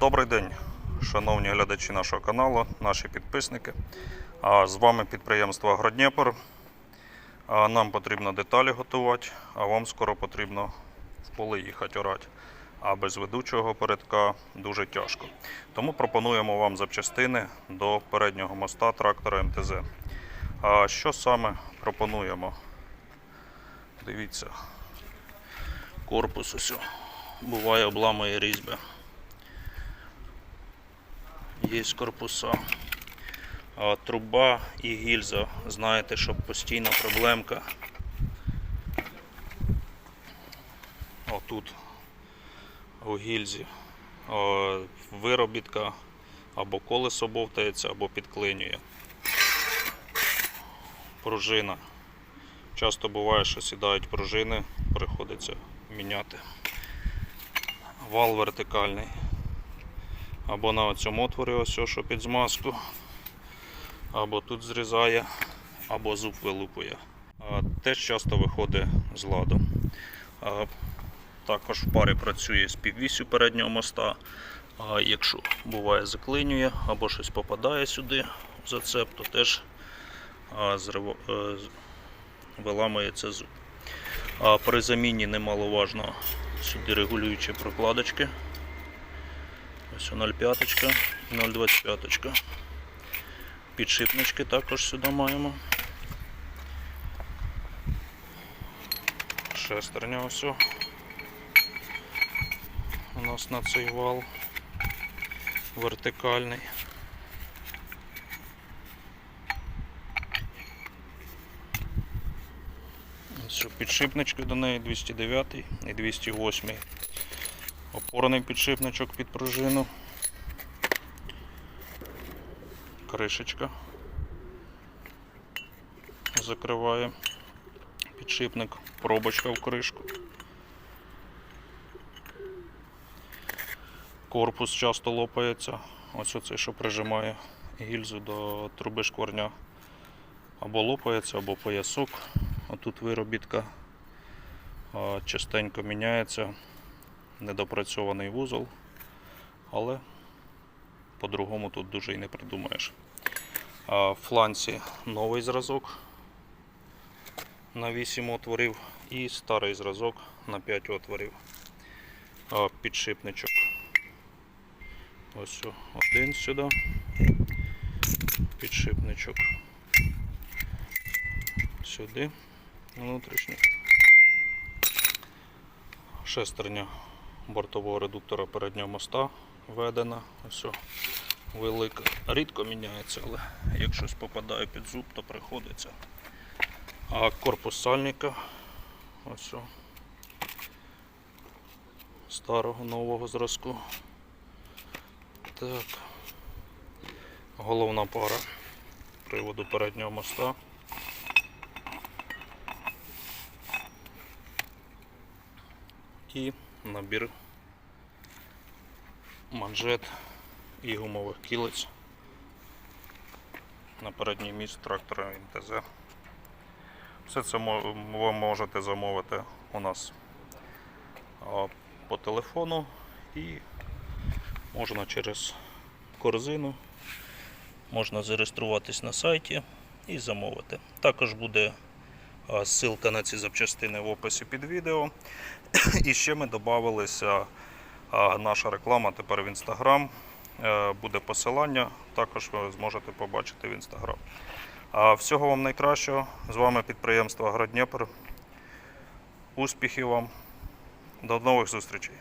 Добрий день, шановні глядачі нашого каналу, наші підписники. З вами підприємство Агродніпр. Нам потрібно деталі готувати, а вам скоро потрібно в поле їхати орати. А без ведучого передка дуже тяжко. Тому пропонуємо вам запчастини до переднього моста трактора МТЗ. А що саме пропонуємо? Дивіться, корпус ось буває обламує різьби. Є корпуса. А труба і гільза. Знаєте, що постійна проблемка. Отут у гільзі виробітка або колесо бовтається, або підклинює. Пружина. Часто буває, що сідають пружини, приходиться міняти. Вал вертикальний. Або на цьому отворі ось, що під змазку, або тут зрізає, або зуб вилупує. Теж часто виходить з ладу. Також в парі працює з піввісю переднього моста. Якщо буває заклинює або щось попадає сюди в зацеп, то теж е, виламується зуб. При заміні немаловажно сюди регулюючі прокладочки. Ось 0,5, 0,25. Підшипнички також сюди маємо. Шестерня ось. У нас на цей вал вертикальний. Ось підшипнички до неї 209 і 208. Опорний підшипничок під пружину. Кришечка закриває підшипник, пробочка в кришку. Корпус часто лопається. Ось оцей, що прижимає гільзу до труби шкварня. Або лопається, або поясок. Отут виробітка частенько міняється недопрацьований вузол, але по-другому тут дуже і не придумаєш. В фланці новий зразок на 8 отворів і старий зразок на 5 отворів. Підшипничок. Ось один сюди. Підшипничок сюди внутрішній. Шестерня бортового редуктора переднього моста введена. Ось велика. Рідко міняється, але як щось попадає під зуб, то приходиться. А корпус сальника ось старого нового зразку. Так. Головна пара приводу переднього моста. І набір манжет і гумових кілець на передній міст трактора МТЗ. Все це ви можете замовити у нас по телефону і можна через корзину, можна зареєструватись на сайті і замовити. Також буде ссылка на ці запчастини в описі під відео. І ще ми додавалися наша реклама тепер в інстаграм. Е, Буде посилання, також ви зможете побачити в інстаграм. Всього вам найкращого. З вами підприємство Агродніпр. Успіхів вам. До нових зустрічей.